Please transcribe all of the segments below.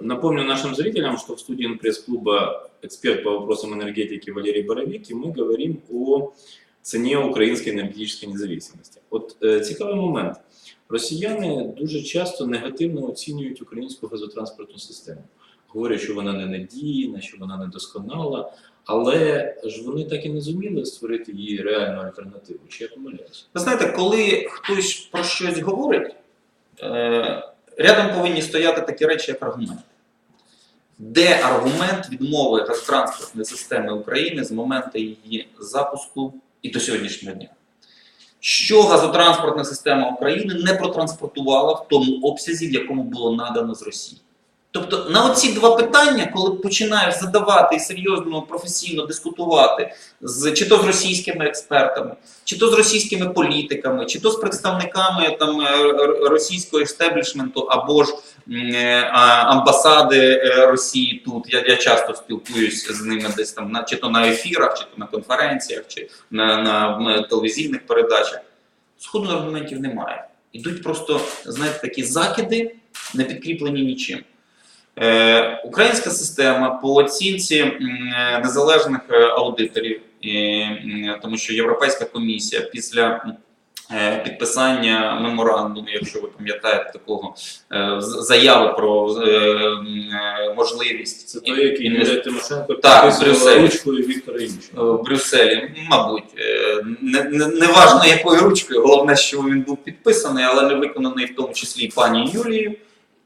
Напомню нашим зрителям, что в студии пресс-клуба эксперт по вопросам энергетики Валерий Боровик, и мы говорим о ціні української енергетичної незалежності. От е, цікавий момент. Росіяни дуже часто негативно оцінюють українську газотранспортну систему. Говорять, що вона не надійна, що вона недосконала, але ж вони так і не зуміли створити її реальну альтернативу. Чи я помиляюся? Ви знаєте, коли хтось про щось говорить, е, рядом повинні стояти такі речі, як аргумент. Де аргумент відмови газотранспортної системи України з моменту її запуску і до сьогоднішнього дня? Що газотранспортна система України не протранспортувала в тому обсязі, в якому було надано з Росії? Тобто на оці два питання, коли починаєш задавати і серйозно професійно дискутувати з чи то з російськими експертами, чи то з російськими політиками, чи то з представниками там е, російського естеблішменту або ж е, амбасади е, Росії тут. Я, я часто спілкуюсь з ними десь там на чи то на ефірах, чи то на конференціях, чи на, на м, телевізійних передачах. Сходу аргументів немає. Ідуть просто, знаєте, такі закиди, не підкріплені нічим. Е, українська система по оцінці е, незалежних е, аудиторів, тому що Європейська комісія після підписання меморандуму, якщо ви пам'ятаєте такого заяви про можливість Це той, який Юлія Тимошенко Так, підписувала Брюссель. ручкою Віктора Е, в Брюсселі, мабуть, не, не, не важно якою ручкою, головне, що він був підписаний, але не виконаний в тому числі і пані Юлією,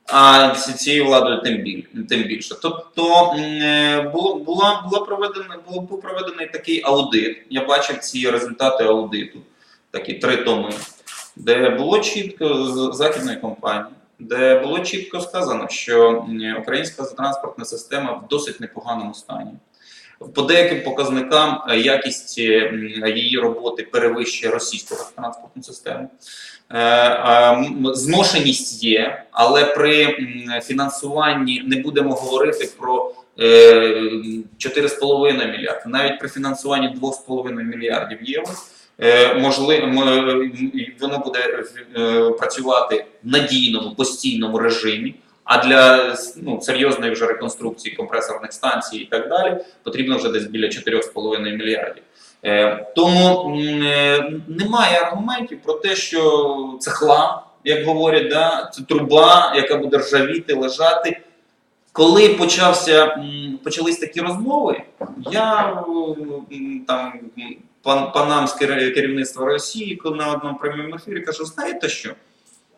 а цією владою тим, біль, тим більше. Тобто е, було, була, була проведена, було, був проведений такий аудит. Я бачив ці результати аудиту, такі три томи, де було чітко з західної компанії. Де було чітко сказано, що українська транспортна система в досить непоганому стані. По деяким показникам е, якість е, її роботи перевищує російську транспортну систему. Е, Зношеність є, але при фінансуванні не будемо говорити про е, 4,5 мільярда. Навіть при фінансуванні 2,5 мільярдів євро можливо, воно буде працювати в надійному постійному режимі. А для ну, серйозної вже реконструкції компресорних станцій і так далі потрібно вже десь біля 4,5 мільярдів. Е, тому е, немає аргументів про те, що це хлам, як говорять, да? це труба, яка буде ржавіти, лежати. Коли почався, почались такі розмови, я м, там пан, панам з керівництва Росії коли на одному прямому ефірі кажу, знаєте що?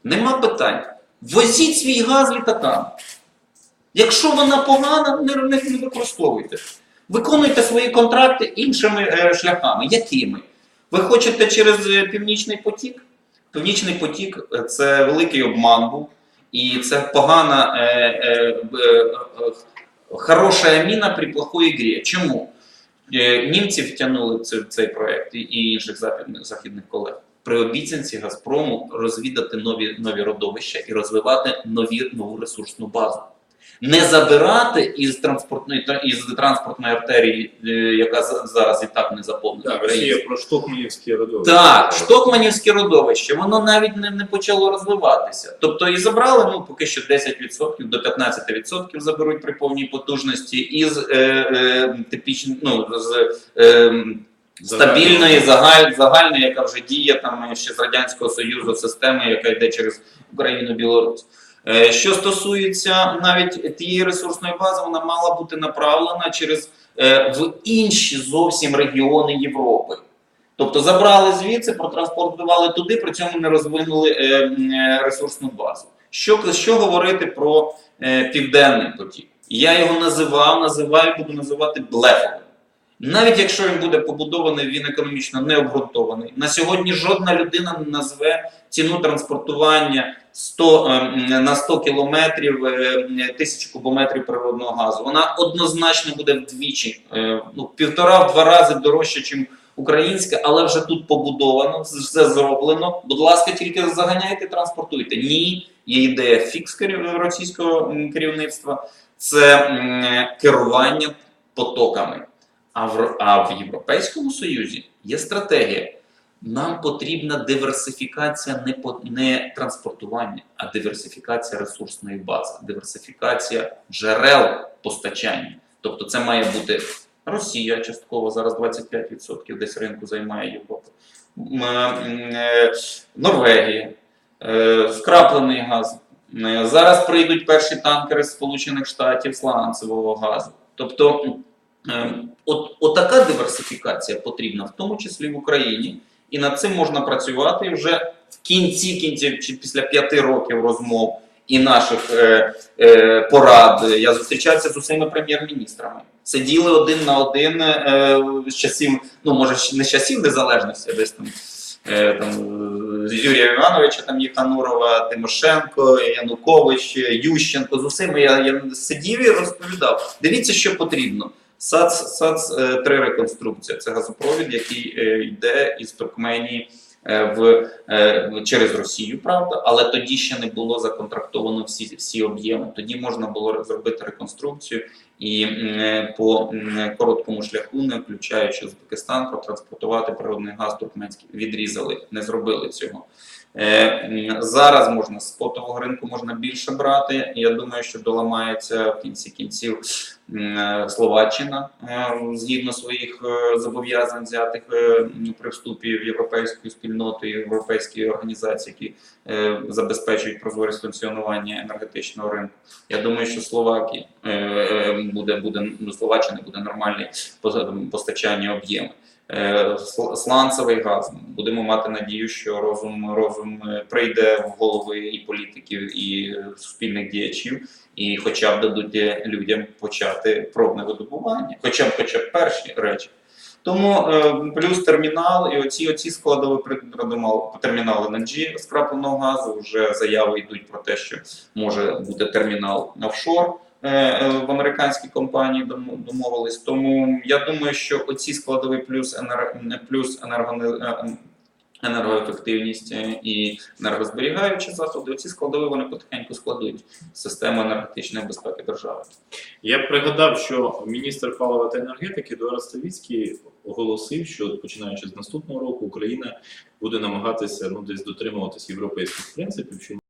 Нема питань. Возіть свій газ літакам. Якщо вона погана, не, не, не використовуйте. Виконуйте свої контракти іншими е, шляхами. Якими? Ви хочете через е, Північний потік? Північний потік е, це великий обман був, і це погана, е, е, е, е, хороша міна при плохої грі. Чому? Е, Німці втягнули цей, цей проект і інших західних, західних колег. При обіцянці Газпрому розвідати нові, нові родовища і розвивати нові, нову ресурсну базу. Не забирати із транспортної тра- із транспортної артерії, е, яка за- зараз і так не заповнена. Так. Росія про Штокманівські родовища. Так, Штокманівське родовище, воно навіть не, не почало розвиватися. Тобто і забрали ну, поки що 10% до 15% заберуть при повній потужності із е, е, типічно, ну, з е, стабільної, загаль, загальної, яка вже діє там ще з Радянського Союзу системи, яка йде через Україну Білорусь. Е, Що стосується навіть тієї ресурсної бази, вона мала бути направлена через е, в інші зовсім регіони Європи. Тобто забрали звідси, протранспортували туди, при цьому не розвинули е, ресурсну базу. Що, що говорити про південний потік? Я його називав, називаю, буду називати блефовим. Навіть якщо він буде побудований, він економічно не обґрунтований. На сьогодні жодна людина не назве ціну транспортування 100, е, на 100 кілометрів е, тисячу кубометрів природного газу. Вона однозначно буде вдвічі, е, ну, півтора-два рази дорожче, ніж українська, але вже тут побудовано, все зроблено. Будь ласка, тільки заганяйте, транспортуйте. Ні, є ідея фікс російського керівництва, це керування потоками. А в, а в Європейському Союзі є стратегія Нам потрібна диверсифікація не, по- не транспортування, а диверсифікація ресурсної бази, диверсифікація джерел постачання. Тобто це має бути Росія частково, зараз 25% десь ринку займає Європа. Е, Норвегія, е, скраплений газ. Е, Зараз прийдуть перші танкери Сполучених Штатів сланцевого газу. Тобто, е, от, от така диверсифікація потрібна, в тому числі в Україні. І над цим можна працювати вже в кінці кінців, чи після п'яти років розмов і наших е, е, порад. Я зустрічався з усіма прем'єр-міністрами. Сиділи один на один е, з часів, ну може не з часів незалежності, а десь там. е, Там Юрія Івановича, там Єханурова, Тимошенко, Янукович, Ющенко. З усіма я, я сидів і розповідав. Дивіться, що потрібно. САЦ, САЦ 3 реконструкція. Це газопровід, який е, йде із Туркменії е, в, е, через Росію, правда, але тоді ще не було законтрактовано всі, всі об'єми. Тоді можна було зробити реконструкцію і е, по короткому шляху, не включаючи Узбекистан, протранспортувати природний газ туркменський. Відрізали, не зробили цього. Е, Зараз можна з спотового ринку можна більше брати. Я думаю, що доламається в кінці кінців е, Словаччина е, згідно своїх е, зобов'язань взятих е, при вступі в європейську спільноту і європейські організації, які е, забезпечують прозорість функціонування енергетичного ринку. Я думаю, що Словакії е, е, буде буде ну, Словаччини буде нормальне постачання об'єму. Е, Сланцевий газ. Будемо мати надію, що розум розум е, прийде в голови і політиків, і е, суспільних діячів, і хоча б дадуть е, людям почати пробне видобування, хоча б хоча б перші речі. Тому е, плюс термінал і оці оці складові термінал LNG скрапленого газу. Вже заяви йдуть про те, що може бути термінал офшор. е, е, В американській компанії домовились. Тому я думаю, що оці складові плюс енер... плюс енерго... енергоефективність е, і енергозберігаючі заходи. Ці складові вони потихеньку складують систему енергетичної безпеки держави. Я пригадав, що міністр палива та енергетики Едуард Ставіцький оголосив, що починаючи з наступного року Україна буде намагатися ну десь дотримуватись європейських принципів,